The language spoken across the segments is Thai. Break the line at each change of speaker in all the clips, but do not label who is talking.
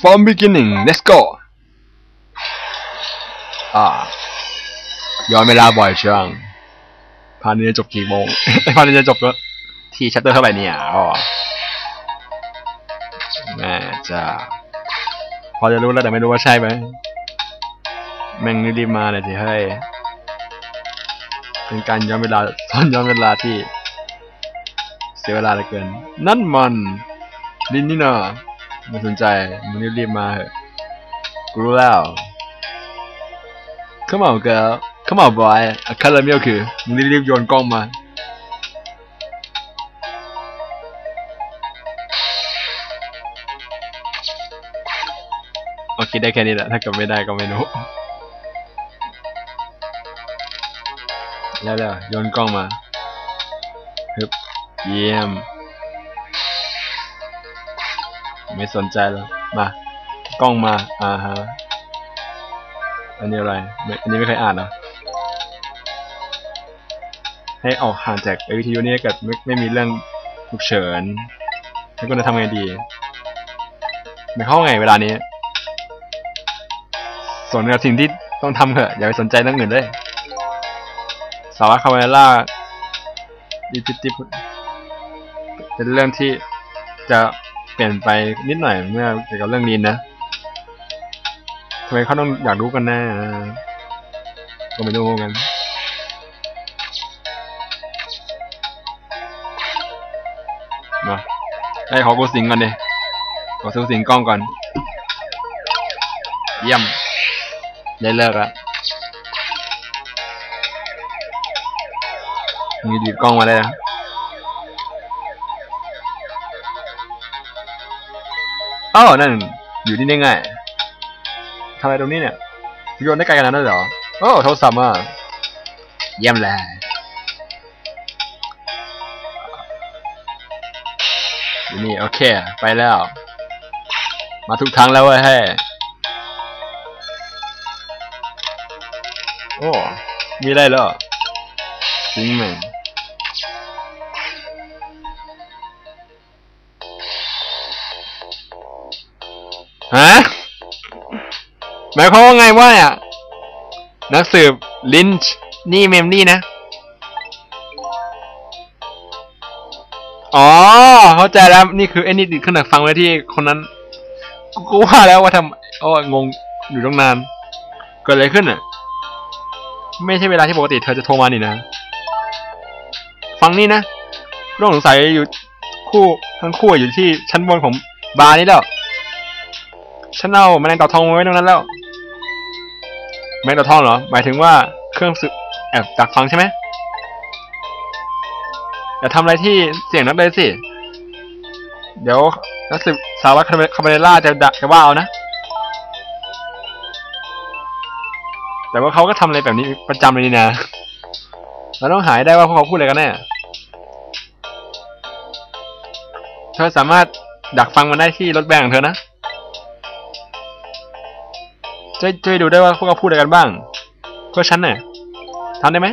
from beginning let's go อ่าย้อนเวลาบ่อยจังพาร์ทนี้จะจบกี่โมงพาร์ทนี้จะจบก็ที่ชัตเตอร์เท่าไหร่เนี่ยอ๋อแม่จ้าพอจะรู้แล้วแต่ไม่รู้ว่าใช่ไหมแม่งรีบมาเลยสิเฮ้ยเป็นการย้อนเวลาตอนย้อนเวลาที่ เสียเวลาเหลือเกิน นั่นมันลินนี่นะ ไม่สนใจมึงรีบๆมาเถอะกูรู้แล้ว Come on girl Come on boy อะคาราเมลคือมึงรีบๆโยนกล้องมาโอเคได้แค่นี้แหละถ้าเกิดไม่ได้ก็ไม่รู้แล้วแล้วโยนกล้องมาฮึบเยี่ยม ไม่สนใจแล้ว มากล้องมา อ่าฮะ อันนี้อะไรไอันนี้ไม่เคยอ่านเหรอให้ออกห่างจากไอวิทยุนี่เกิดไม่ไม่มีเรื่องฉุกเฉินแล้วก็จะทำไงดีไม่เข้าไงเวลานี้ส่วนกับสิ่งที่ต้องทำเถอะ อย่าไปสนใจเรื่องอื่นเลยสาวะคาเมล่าดิจิติเป็นเรื่องที่จะ เปลี่ยนไปนิดหน่อยเมื่อเกี่ยวกับเรื่องนี้นะทำไมเขาต้องอยากรู้กันแน่ก็ไม่รู้กันมาไอ้ขอกูสิงก่อนดิขอซื้อสิงกล้องก่อน เยี่ยม ได้เลิกละมีดีกล้องมาเลยนะ อ้าวนั่น อยู่ที่นี่ไงทำอะไรตรงนี้เนี่ยโยนได้ไกลขนาดนั้นเหรอโอ้โทรศัพท์อะเยี่ยมเลยอยู่นี่โอเค ไปแล้ว มาทุกทางแล้วเว้ยเฮ้ยโอ้มีได้แล้วจริงไหม ฮะหมายความว่าไงว่าอะนักสืบลินช์นี่เมมนี่นะ อ๋อ เข้าใจแล้ว นี่คือไอ้นี่ดิดขนาดฟังไว้ที่คนนั้น กูว่าแล้วว่าทำโอ้งงอยู่ตั้งนาน เกิดอะไรขึ้นอะ ไม่ใช่เวลาที่ปกติเธอจะโทรมานี่นะ ฟังนี่นะร่องสงสัยอยู่คู่ทั้งคู่อยู่ที่ชั้นบนของบาร์นี้แล้ว ฉันเอาแมลงเต่าทองไว้ตรงนั้นแล้วแมลงเต่าทองเหรอ หมายถึงว่าเครื่องสืบแอบดักฟังใช่ไหมอย่าทำอะไรที่เสี่ยงนักเลยสิ เดี๋ยวนักสืบสาววัตคาเมเล่าจะดักจะว่าเอานะ แต่ว่าเขาก็ทำอะไรแบบนี้ประจำเลยนี่นะเราต้องหายได้ว่าพวกเขาพูดอะไรกันแน่เธอสามารถดักฟังมันได้ที่รถแบงของเธอนะ ช่วยช่วยดูได้ว่าพวกเขาพูดอะไรกันบ้างเพื่อฉันเนี่ยทำได้ไหม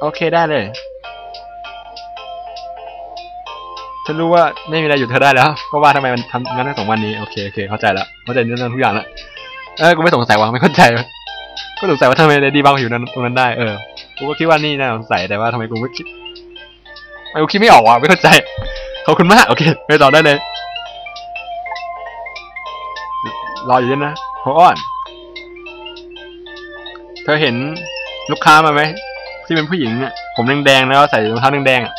โอเคได้เลย ฉันรู้ว่าไม่มีอะไรหยุดเธอได้แล้วเพราะว่าทำไมมันทำงานได้สองวันนี้โอเคโอเคเข้าใจแล้วเข้าใจเรื่องทุกอย่างแล้วเออกูไม่สงสัยว่ะไม่เข้าใจก็สงสัยว่าทำไมเลดี้บังอยู่นั้นตรงนั้นได้เออกูก็คิดว่านี่น่าสงสัยแต่ว่าทำไมกูไม่คิดทำไมกูคิดไม่ออกวะไม่เข้าใจขอบคุณมากโอเคไปต่อได้เลย รออยู่ด้วยนะโฮออน เธอเห็นลูกค้ามาไหมที่เป็นผู้หญิงเนี่ยผมแดงๆแล้วใส่รองเท้าแดงๆอะ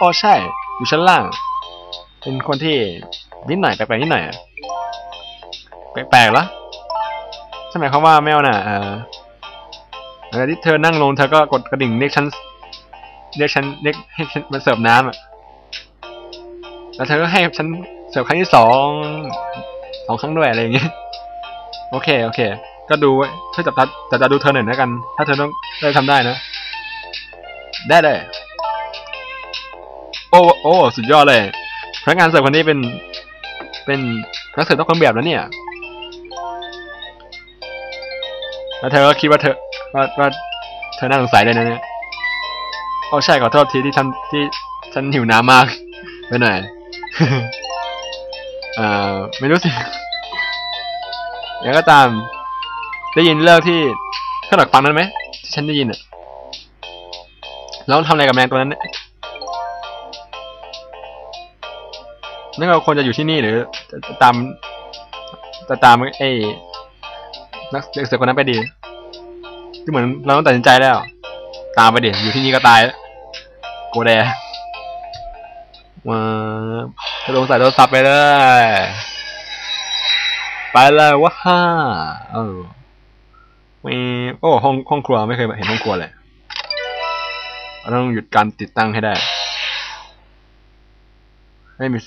อ๋อใช่ อยู่ชั้นล่าง เป็นคนที่นิดหน่อยแปลกๆนิดหน่อยอะแปลกๆเหรอใช่ไหมควาว่าแมวน่ะเออเวลาที่เธอนั่งลงเธอก็กดกระดิ่งเรียกฉันเรียกฉันเรียกให้ฉันมาเสิร์ฟน้ำอะแล้วเธอก็ให้ฉันเสิร์ฟครั้งที่สอง สองครั้งด้วยอะไรอย่างเงี้ยโอเคโอเค ก็ดูไว้ช่วยจับตาจับตาดูเธอหน่อยนะกัน ถ้าเธอต้องได้ทำได้นะ ได้เลยโอ้โอ้สุดยอดเลยพนักงานเสิร์ฟคนนี้เป็น เป็นนักเสิร์ฟต้องคนแบบแล้วเนี่ยแล้วเธอก็คิดว่าเธอว่าว่าเธอน่าสงสัยเลยนะเนี่ยโอ้ใช่ขอโทษทีที่ทำที่ฉันหิวน้ำมากไปหน่อย เอ่อไม่รู้สิยังก็ตาม ได้ยินเรื่องที่เครื่องดักฟังนั้นไหมที่ฉันได้ยินอะแล้วทำอะไรกับแมงตัวนั้นเนี่ยนั่นเราควรจะอยู่ที่นี่หรือจะตามจะตามไอ้นักเด็กเสือคนนั้นไปดีที่เหมือนเราต้องตัดสินใจแล้ว ตามไปดิอยู่ที่นี่ก็ตายโกแด มาจะลงใส่โทรศัพท์ไปเลย ไปเลยว่าฮ่าเออมีโอ้ห้องห้องครัวไม่เคยเห็นห้องครัวเลยเราต้องหยุดการติดตั้งให้ได้ ให้มี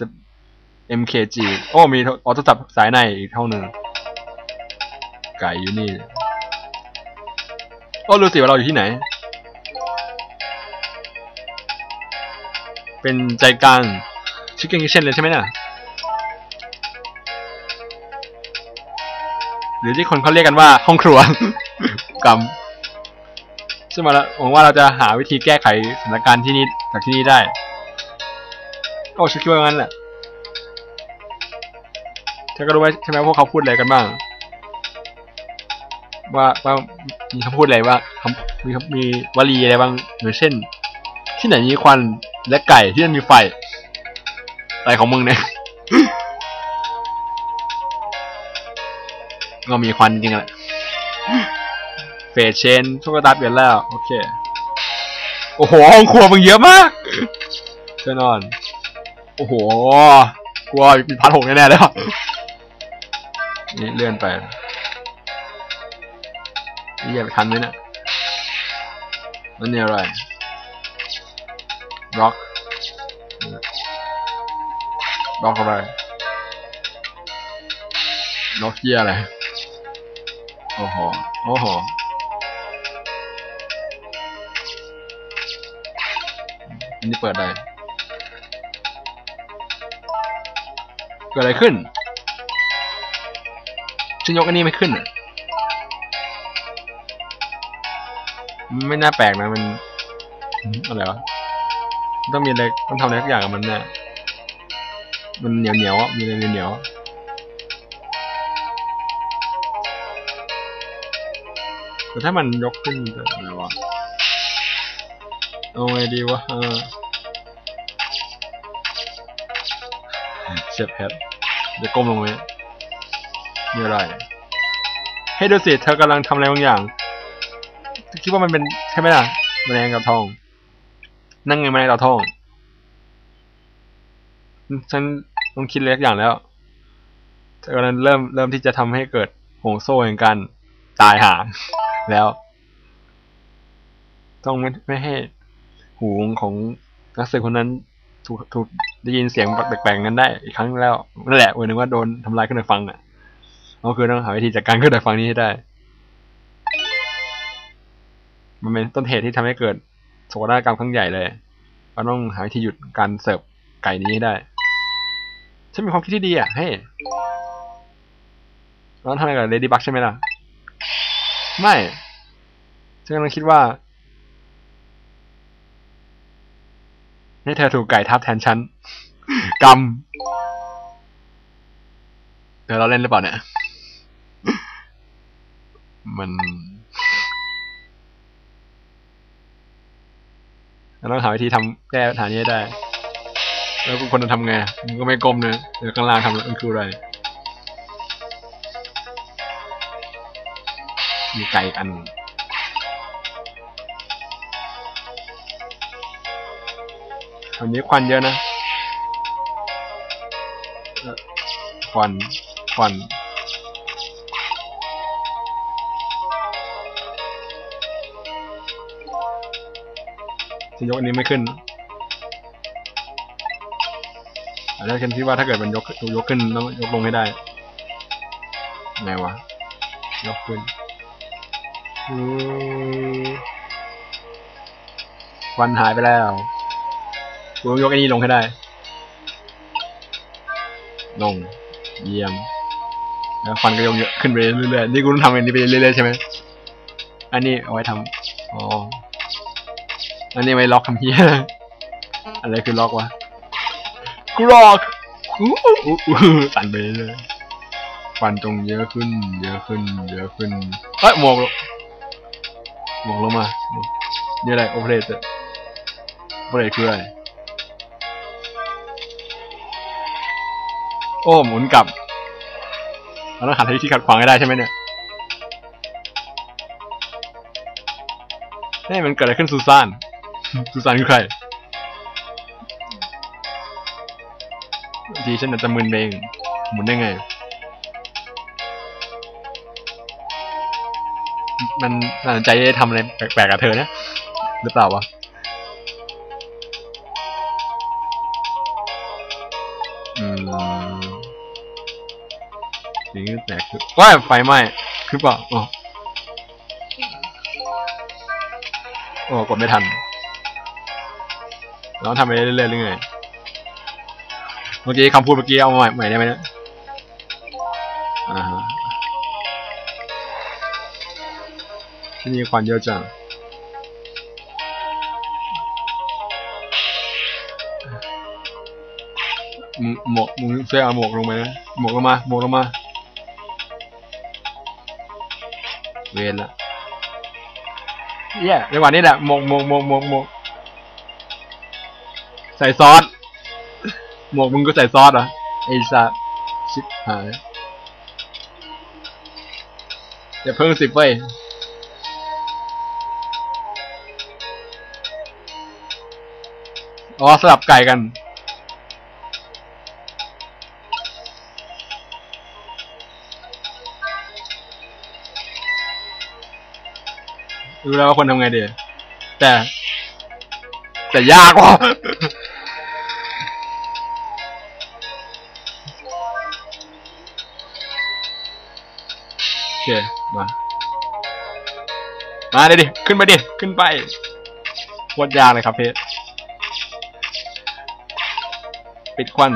MKG โอ้มีออโต้จับสายในอีกเท่านึงไก่อยู่นี่โอ้รู้สิว่าเราอยู่ที่ไหน เป็นใจกลางชิคเก้นคิเช่นเลยใช่ไหมน่ะหรือที่คนเขาเรียกกันว่าห้องครัวกรรมใช่ไหมละหวังว่าเราจะหาวิธีแก้ไขสถานการณ์ที่นี่จากที่นี่ได้ โอ้ฉันคิดว่างั้นแหละเธอก็รู้ไหมใช่ไหมพวกเขาพูดอะไรกันบ้าง ว่าว่ามีคำพูดอะไรว่ามีมีวลีอะไรบ้างอย่างเช่น ที่ไหนมีควัน และไก่ที่นั่นมีไฟอะไรของมึงเนี่ยก็มีควันจริงๆแหละเฟสเชนทุกตาเปลี่ยนแล้ว โอเค โอ้โหห้องครัวมึงเยอะมากเชิญนอน โอ้โหกลัวมีพันหกแน่ๆแล้วนี่เลื่อนไปนี่อย่าไปทันไหมเนะนั่นนี่อะไร ร็อกร็อกอะไรร็อกเยียอะไรโอ้โหโอ้โหอันนี้เปิดได้เกิดอะไรขึ้นฉันยกอันนี้ไม่ขึ้นไม่น่าแปลกนะมันอะไรวะ ต้องมีอะไรต้องทำอะไรสักอย่างกับมันแน่มันเหนียวเหนียวอะมีอะไรเหนียวๆแต่ถ้ามันยกขึ้นจะอะไรวะเอาไงดีวะเออเชฟแพทเดี๋ยวก้มลงไหมมีอะไรให้ดูสิเธอกำลังทำอะไรบางอย่างคิดว่ามันเป็นใช่ไหมล่ะแมลงกับทอง นั่งไงแมลงกับทอง ฉันต้องคิดเล็กอย่างแล้วเธอกำลังเริ่มเริ่มที่จะทำให้เกิดห่วงโซ่แห่งการตายหาแล้ว ต้องไม่ไม่ให้หูของนักสืบคนนั้นถูกถูกได้ยินเสียงแปลกๆนั้นได้อีกครั้งแล้วนั่นแหละเวันนึงว่าโดนทำลายขึ้นไปฟังอะก็คือต้องหาวิธีจัดการขึ้นไปฟังนี้ให้ได้ มันเป็นต้นเหตุที่ทำให้เกิด โศกนาฏกรรมครั้งใหญ่เลยเราต้องหาวิธีหยุดการเสิร์ฟไก่นี้ให้ได้ ฉันมีความคิดที่ดีอะเฮ้ยเราต้องทำอะไรกับเลดี้บักใช่ไหมล่ะ ไม่ฉันกำลังคิดว่าให้เธอถูกไก่ทับแทนฉันกรรมเดี๋ยวเราเล่นหรือเปล่าเนี่ย มัน เราต้องหาวิธีทำแก้ปัญหานี้ให้ได้ แล้วคนจะทำไงมึงก็ไม่ก้มเลยเดี๋ยวข้างล่างทำมันคืออะไร มีไก่อันอันนี้ควันเยอะนะควันควัน จะยกอันนี้ไม่ขึ้นแล้วฉันคิดว่าถ้าเกิดมันยกยกขึ้นต้องยกลงให้ได้ไงวะ ยกขึ้นวันหายไปแล้วกูต้องยกไอ้นี่ลงให้ได้ ลง เยี่ยม แล้วฟันก็ยกเยอะขึ้นไปเรื่อยๆ นี่กูต้องทำอันนี้ไปเรื่อยๆใช่ไหม อันนี้เอาไว้ทำอ๋อ อันนี้ไว้ล็อกคำเฮียอะไรคือล็อกวะกูล็อกอู้อู้อู้อู้สั่นไปเลยควันจงเยอะขึ้น เยอะขึ้น เยอะขึ้นเอ้ยหมวกลงหมวกลงมานี่อะไรโอเปอเรตโอเปอเรตคืออะไรโอ้หมุนกลับเราต้องหาที่ที่ขัดขวางให้ได้ใช่ไหมเนี่ยเฮ้ยมันเกิดอะไรขึ้นซูซาน ซูซานคือใครบางทีฉันอาจจะมึนเองหมุนได้ไง มันน่าสนใจจะทำอะไรแปลกๆกับเธอนะ หรือเปล่าวะอืมสิ่งที่แปลกคือว้ายไฟไหม้คือเปล่าอ๋อโอ้กดไม่ทัน แล้วทำไปเรื่อยๆหรือไงเมื่อกี้คำพูดเมื่อกี้เอาใหม่ใหม่ได้ไหมเนี่ยอ่าฮะที่นี่ควันเยอะจังมึงหมวกมึงช่วยเอาหมวกลงมานะหมวกลงมาหมวกลงมา เวนละเย้ในวันนี้แหละหมวกหมวกหมวกหมวกหมวก ใส่ซอส หมวกมึงก็ใส่ซอสเหรอไอ้สัสชิบหายอย่าเพิ่งสิบเว้ยอ๋อสลับไก่กันรู้แล้วว่าคนทำไงดีแต่ แต่ยากว่ะ เคมา มาเลยดิ ขึ้นไปดิ ขึ้นไปโคตรยากเลยครับเพชรปิดควัน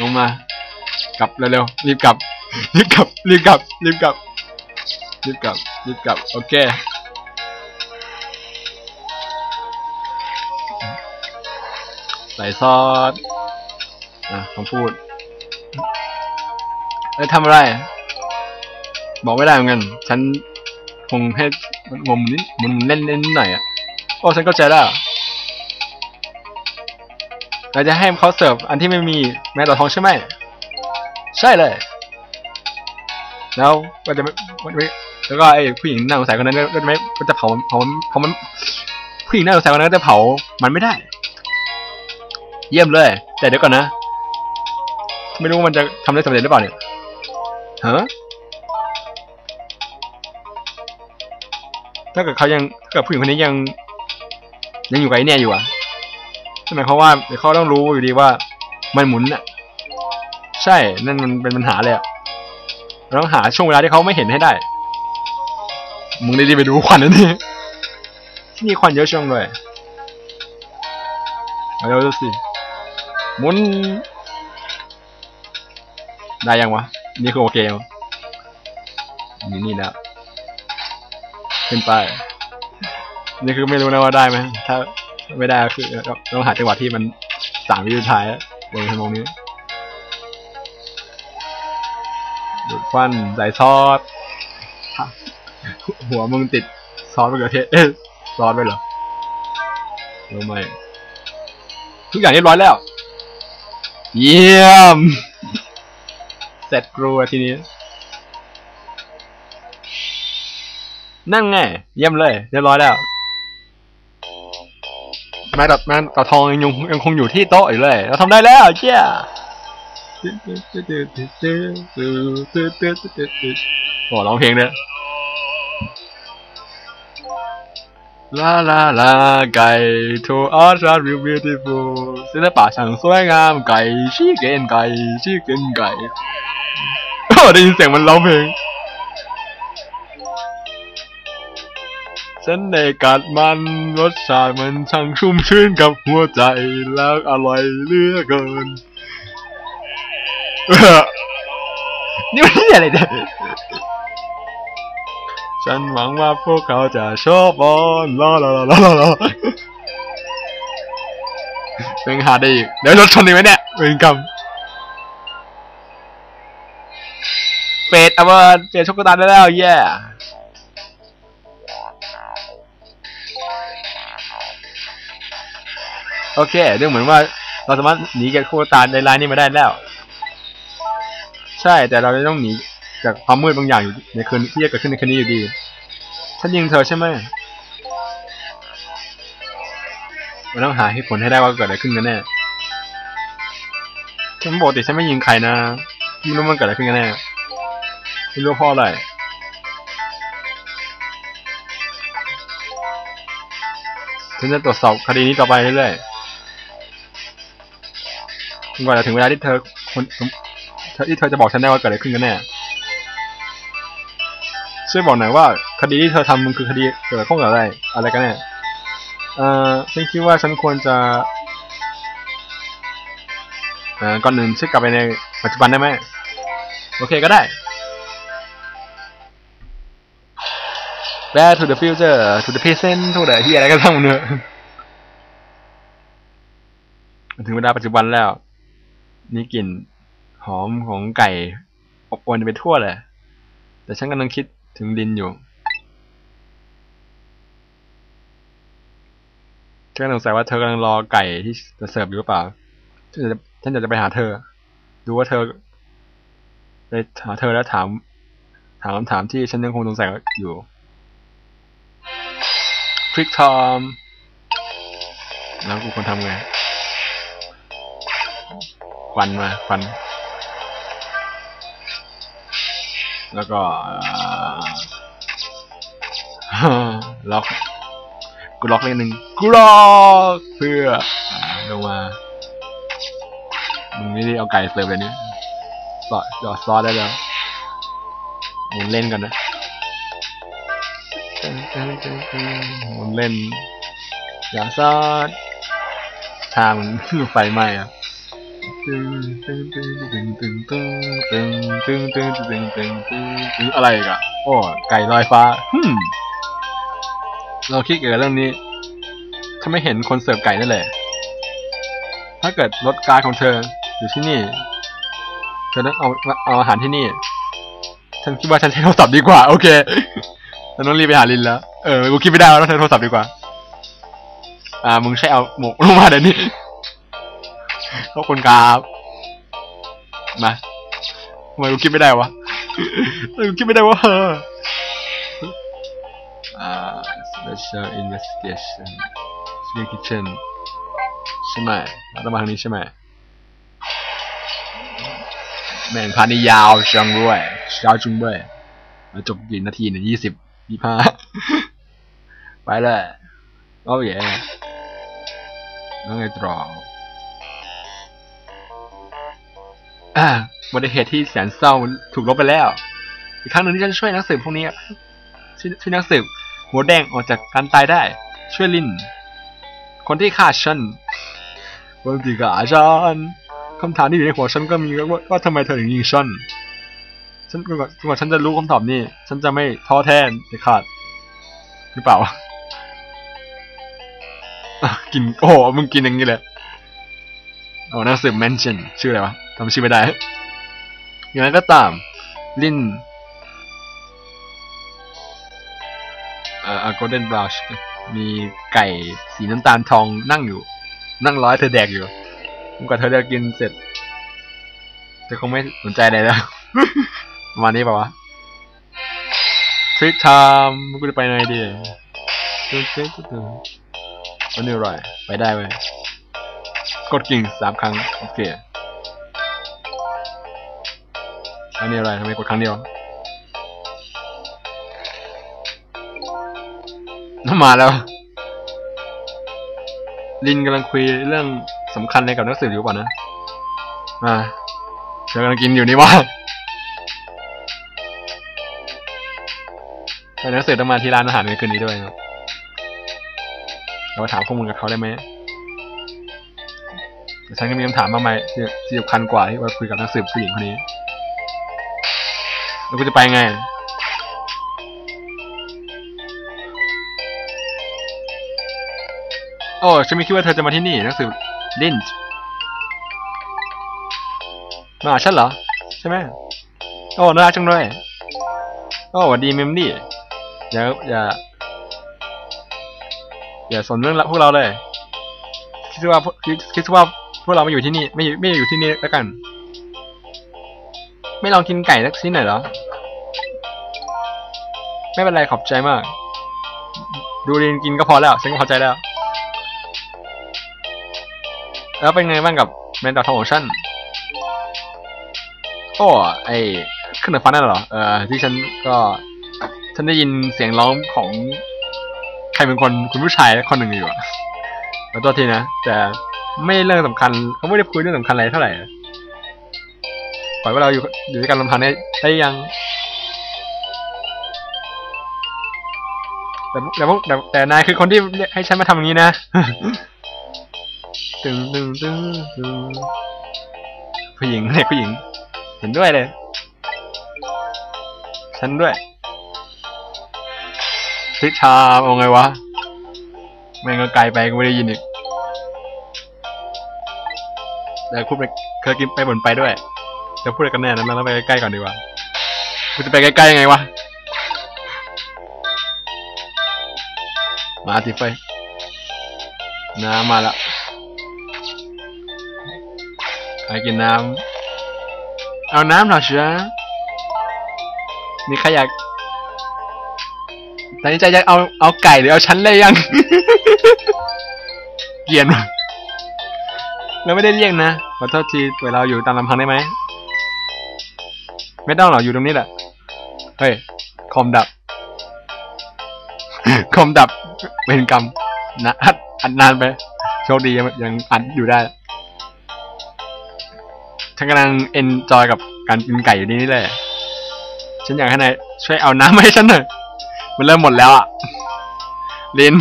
ลงมา กลับเร็วๆ รีบกลับ รีบกลับ รีบกลับ รีบกลับ รีบกลับ รีบกลับ โอเคใส่ซอสอะคำพูดเอ้ยทำอะไร บอกไม่ได้เหมือนกัน ฉันคงให้งมนิดมุนเล่นเล่นนิดหน่อยอะ โอ้ ฉันเข้าใจแล้วเราจะให้เขาเสิร์ฟอันที่ไม่มีแม้แต่ทองใช่ไหม ใช่เลย แล้วก็จะไม่แล้วก็ไอ้ผู้หญิงน่าสงสัยคนนั้นก็จะไม่ก็จะเผาเผาเผามันผู้หญิงน่าสงสัยคนนั้นก็จะเผามันไม่ได้ เยี่ยมเลย แต่เดี๋ยวก่อนนะ ไม่รู้ว่ามันจะทำได้สำเร็จหรือเปล่าเนี่ยฮะ ถ้าเกิดเขายังถ้าเกิดผู้หญิงคนนี้ยังยังอยู่กับไอ้เนี่ยอยู่อะหมายความว่าเดี๋ยวเขาต้องรู้อยู่ดีว่ามันหมุนอะ ใช่นั่นมันเป็นปัญหาเลยอะเราต้องหาช่วงเวลาที่เขาไม่เห็นให้ได้ มึงรีบๆไปดูควันนั่นนี่ที่นี่ควันเยอะช่วงด้วยเอาเร็วๆสิหมุน ได้ยังวะ นี่คือโอเคมั้งนี่นี่แล้ว ขึ้นไป นี่คือไม่รู้นะว่าได้ไหมถ้าไม่ได้ก็คือต้องหาจังหวะที่มันสามวิสุดท้ายในทำนองนี้ดูดควันใส่ซอสหัวมึงติดซอสมะเขือเทศซอสไปเหรอรู้ไหมทุกอย่างเรียบร้อยแล้ว เยี่ยม เสร็จกรัวทีนี้ นั่นไง เยี่ยมเลย เรียบร้อยแล้วแม่ตัดแม่ตัดทองยังยังยังคงอยู่ที่โต๊ะอยู่เลย เราทำได้แล้วเจ้าโอ้ร้องเพลงเนี่ยลาลาลาไก่ทูอาร์าริวบิวตี้ฟูลศิลปะช่างสวยงามไก่ชี้เกนไก่ชี้เกนไก่โอ้ได้ยินเสียงมันร้องเพลง ฉันได้กัดมันรสชาติมันช่างชุ่มชื่นกับหัวใจแล้วอร่อยเหลือเกิน นี่มันอะไรเนี่ยฉันหวังว่าพวกเขาจะชอบบอลลาลาลาลาลาเป็นหาได้อีก เดี๋ยวรถชนอีกไหมเนี่ยเวรกรรมเฟดเอาว่าเปลี่ยนช็อกโกแลตได้แล้ว แย่ โอเคดูเหมือนว่าเราสามารถหนีจากโคตาในไลน์นี้มาได้แล้ว ใช่แต่เราจะต้องหนีจากความมืดบางอย่างอยู่ในคืนที่จะเกิดขึ้นในคืนนี้อยู่ดีฉันยิงเธอใช่ไหมมันต้องหาเหตุผลให้ได้ว่าเกิดอะไรขึ้นกันแน่ฉันปกติฉันไม่ยิงใครนะไม่รู้มันเกิดอะไรขึ้นกันแน่ไม่รู้พราะอะไรฉันจะตรวจสอบคดีนี้ต่อไปเรื่อยๆ กว่าจะถึงเวลาที่เธอคนที่เธอจะบอกฉันได้ว่าเกิดอะไรขึ้นกันแน่ช่วยบอกหน่อยว่า คดีที่เธอทำมันคือคดีเกี่ยวข้องกับอะไร อะไรกันแน่เอ่อฉันคิดว่าฉันควรจะเอ่อก่อนหนึ่งช่วยกลับไปในปัจจุบันได้ไหมโอเคก็ได้ Back to the future to the present to the ที่อะไรก็ทั้งเนื้อะถึงเวลาปัจจุบันแล้ว มีกลิ่นหอมของไก่อบอวนไปทั่วเลย แต่ฉันกำลังคิดถึงดินอยู่ฉันสงสัยว่าเธอกำลังรอไก่ที่จะเสิร์ฟอยู่หรือเปล่าฉันจะฉันอยากจะไปหาเธอ ดูว่าเธอไปหาเธอแล้วถาม ถามคำถามที่ฉันยังคงสงสัยอยู่ทริกทอมแล้วกูควรทำไง ควันมาควัน แล้วก็ล็อกกูล็อกเลขหนึ่งกูล็อกเพื่อลงมามึงไม่ได้เอาไก่เสิร์ฟเลยนี่ซอสหยอดซอสได้แล้วมึงเล่นกันนะมึงเล่นหยอดซอสชามันไฟไหม้อะ อะไรกันโอ้ไก่ลอยฟ้าฮึมเราคิดเกี่ยวกับเรื่องนี้ ถ้าไม่เห็นคนเสิร์ฟไก่นั่นแหละ ถ้าเกิดรถการของเธออยู่ที่นี่ เธอต้องเอาเอาอาหารที่นี่ ฉันคิดว่าฉันใช้โทรศัพท์ดีกว่า โอเคฉันต้องรีบไปหาลินแล้ว เออ กูคิดไม่ได้ว่าต้องใช้โทรศัพท์ดีกว่า อ่า มึงใช้เอาหมกลงมาเดี๋ยวนี้ ขอบคุณครับมาทำไมกูคิดไม่ได้วะทำไมกูคิดไม่ได้วะเอออ่า special investigation secret kitchen ใช่ไหมเราต้องมาทางนี้ใช่ไหมแม่งพานี่ยาวจังด้วยยาวจุงด้วยแล้วจบกี่นาทีเนี่ยยี่สิบยี่ห้าไปเลยโอ้ยแล้วไงต่อง อ่าอุบัติเหตุที่แสนเศร้าถูกลบไปแล้ว อีกครั้งหนึ่งที่ฉันช่วยนักสืบพวกนี้ช่วยช่วยนักสืบหัวแดงออกจากการตายได้ ช่วยลิน คนที่ฆ่าฉันคนที่ฆ่าฉันคำถามที่อยู่ในหัวฉันก็มีว่าว่าทำไมเธอถึงยิงฉันฉันกว่าจนกว่าฉันจะรู้คำตอบนี้ ฉันจะไม่ท้อแท้เด็ดขาดหรือเปล่ากินโอ้มึงกินอย่างนี้เลยโอ้นักสืบแมนชั่นชื่ออะไรวะ จำชื่อไม่ได้อย่างไรก็ตาม ลินเอ่อ golden brush มีไก่สีน้ำตาลทองนั่งอยู่ นั่งร้อยเธอแดกอยู่กว่าเธอจะกินเสร็จเธอคงไม่สนใจอะไรแล้วประมาณนี้ป่าวะทริคไทม์กูจะไปไหนดีตึ๊ดตึ๊ดตึ๊ดวันนี้อะไรไปได้ไหมกดกิ่งสามครั้ง โอเค อันนี้อะไรทำไมกดครั้งเดียวน้ำมาแล้ว ลินกำลังคุยเรื่องสำคัญอะไรกับนักสืบอยู่ป่ะนะ อ่าเธอกำลังกินอยู่นี่ว่ะแต่นักสืบต้องมาที่ร้านอาหารในคืนนี้ด้วยครับเราถามข้อมูลกับเขาได้ไหมฉันก็มีคำถามมากมายที่ที่สำคัญกว่าที่ว่าคุยกับนักสืบผู้หญิงคนนี้ แล้วกูจะไปไง โอ้ฉันไม่คิดว่าเธอจะมาที่นี่นักสืบลินช์มาฉันเหรอ ใช่ไหมโอ้น่ารักจังเลยโอ้หวัดดีเมมดี้อย่าอย่าอย่าสนเรื่องพวกเราเลยคิดว่าคิดว่าพวกเราไม่อยู่ที่นี่ไม่ไม่อยู่ที่นี่แล้วกัน ไม่ลองกินไก่สักชิ้นหน่อยเหรอ ไม่เป็นไรขอบใจมาก ดูดินกินก็พอแล้วฉันก็พอใจแล้ว แล้วเป็นไงบ้างกับแมนดาทองของฉันโอ้ไอขึ้นเหนือฟ้านั่นเหรอเออที่ฉันก็ฉันได้ยินเสียงร้องของใครเป็นคนคุณผู้ชายคนหนึ่งอยู่อะแล้วตัวทีนะ แต่ไม่เรื่องสำคัญเขาไม่ได้คุยเรื่องสำคัญอะไรเท่าไหร่ปล่อยว่าเราอยู่อยู่ด้วยกันลำพังได้ได้ยัง แต่แต่พวกแต่แต่นายคือคนที่ให้ฉันมาทำอย่างนี้นะตึงตึงตึงตึงผู้หญิงเรียผู้หญิง เห็นด้วยเลย ฉันด้วยทิชาเอาไงวะแม่งก็ไกลไปกูไม่ได้ยินอีกแต่พูดไปเคยกินไปบ่นไปด้วยจะพูดอะไรกันแน่นั้นเราไปใกล้ๆก่อนดีกว่ากูจะไปใกล้ๆยังไงวะ มาติไฟน้ำมาละใครกินน้ำเอาน้ำหน่อยเชียวมีใครอยากตัดสินใจจะเอาเอาไก่หรือเอาฉันเลยยัง เกลียนเราไม่ได้เรียกนะขอโทษทีเวลาเราอยู่ตามลำพังได้ไหม ไม่ต้องหรอกอยู่ตรงนี้แหละ เฮ้ย คอมดับ คอมดับ เป็นกรรมนะอัดอัดนานไป โชคดียังยังอัดอยู่ได้ฉันกำลังเอนจอยกับการกินไก่อยู่นี่แหละฉันอยากให้นายช่วยเอาน้ำมาให้ฉันหน่อย มันเริ่มหมดแล้วอะ ลิน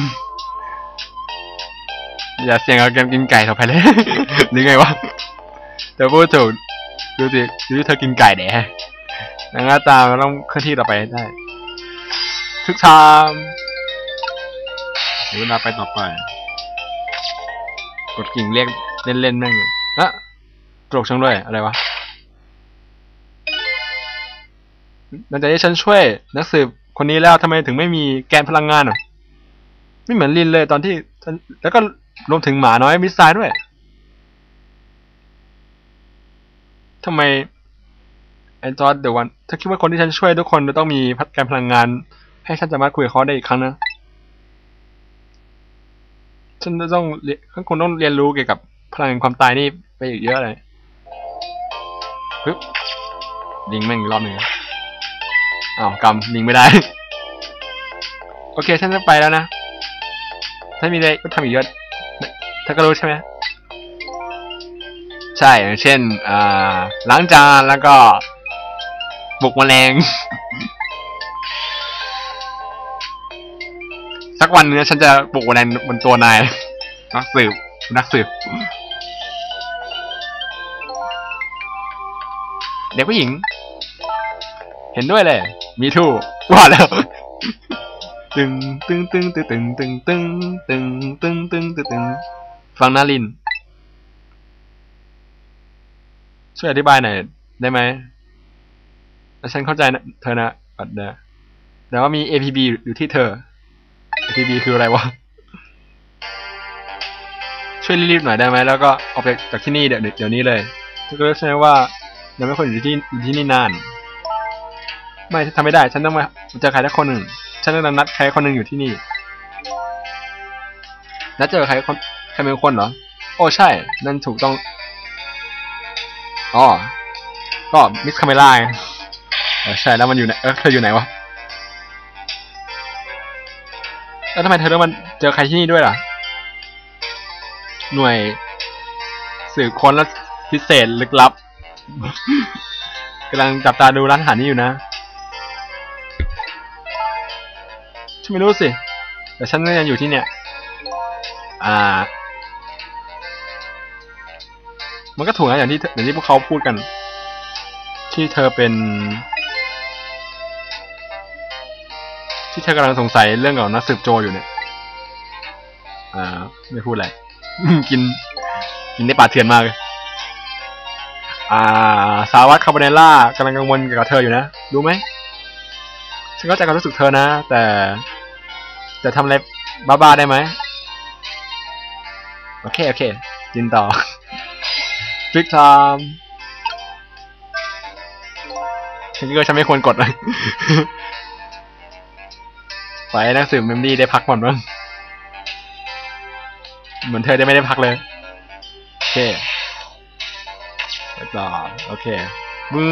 อย่าเสี่ยงกับการกินไก่ต่อไปเลย หรือไงวะแต่พูดถูกดูสิดูที่เธอกินไก่แดะหน้าตาต้องเคลื่อนที่ต่อไปให้ได้ ทุกทาม เวลาไปต่อไป กดกิ่งเรียกเล่นๆแม่งเลยอะตลกช่างด้วย อะไรวะหลังจากที่ฉันช่วยนักสืบคนนี้แล้วทำไมถึงไม่มีแกนพลังงานอะ ไม่เหมือนลินเลยตอนที่ แล้วก็รวมถึงหมาน้อยมิสไซล์ด้วยทำไมไอ้จอร์ดเดวันถ้าคิดว่าคนที่ฉันช่วยทุกคนจะต้องมีแกนพลังงาน ให้ฉันสามารถคุยกับเขาได้อีกครั้งนะ ฉันจะต้องเรียนคงต้องเรียนรู้เกี่ยวกับพลังแห่งความตายนี่ไปอีกเยอะเลยปึ๊บลิงแม่งอีกรอบหนึ่งนะอ้าวกำลิงไม่ได้ โอเคฉันจะไปแล้วนะถ้ามีอะไรก็ทำอีกเยอะเธอก็รู้ใช่ไหมใช่อย่างเช่นอ่าล้างจานแล้วก็บุกแมลง สักวันนึงฉันจะบุกแมลงบนตัวนายนักสืบนักสืบ เด็กผู้หญิง เห็นด้วยเลย มีทูว่าแล้วตึงตึงตึงตึงตึงตึงตึงตึงตึงตึงตึงตึงฟังนาลิน ช่วยอธิบายหน่อยได้ไหมแล้วฉันเข้าใจนะเธอนะปัดเดะแต่ว่ามี APB อยู่ที่เธอ APB คืออะไรวะ ช่วยรีบๆหน่อยได้ไหมแล้วก็ออกไปจากที่นี่เดี๋ยวเดี๋ยวนี้เลยเธอก็รู้ใช่ไหมว่ายังไม่ควรอยู่ที่อยู่ที่นี่นาน ไม่ฉันทำไม่ได้ ฉันต้องมาเจอใครสักคนหนึ่ง ฉันต้องนัดใครคนหนึ่งอยู่ที่นี่นัดเจอใครคนใครเป็นคนเหรอ โอ้ใช่ นั่นถูกต้องอ๋อก็มิสคาเมล่าไงเออใช่แล้วมันอยู่ไหนเออเธออยู่ไหนวะ แล้วทำไมเธอต้องมาเจอใครที่นี่ด้วยล่ะ หน่วย สืบค้นและพิเศษลึกลับ กำลังจับตาดูร้านอาหารนี้อยู่นะ ฉันไม่รู้สิ แต่ฉันก็ยังอยู่ที่เนี่ย อ่า มันก็ถูกนะอย่างที่อย่างที่พวกเขาพูดกัน ที่เธอเป็น ที่เธอกำลังสงสัยเรื่องของนักสืบโจอยู่เนี่ย อ่า ไม่พูดอะไร กิน กินได้ปลาเถื่อนมากเลยอ่า สาวัตคาร์บเนล่ากำลังกังวลเกี่ยวกับเธออยู่นะรู้ไหมฉันเข้าใจความรู้สึกเธอนะ แต่จะทำอะไรบ้าๆได้ไหมโอเค โอเคยินต่อคลิกไทม์ฉันคิดฉันไม่ควรกดเลย ไปให้นักสืบเมมดี้ได้พักก่อนบ้างเหมือนเธอได้ไม่ได้พักเลย โอเคไปต่อโอเคมือ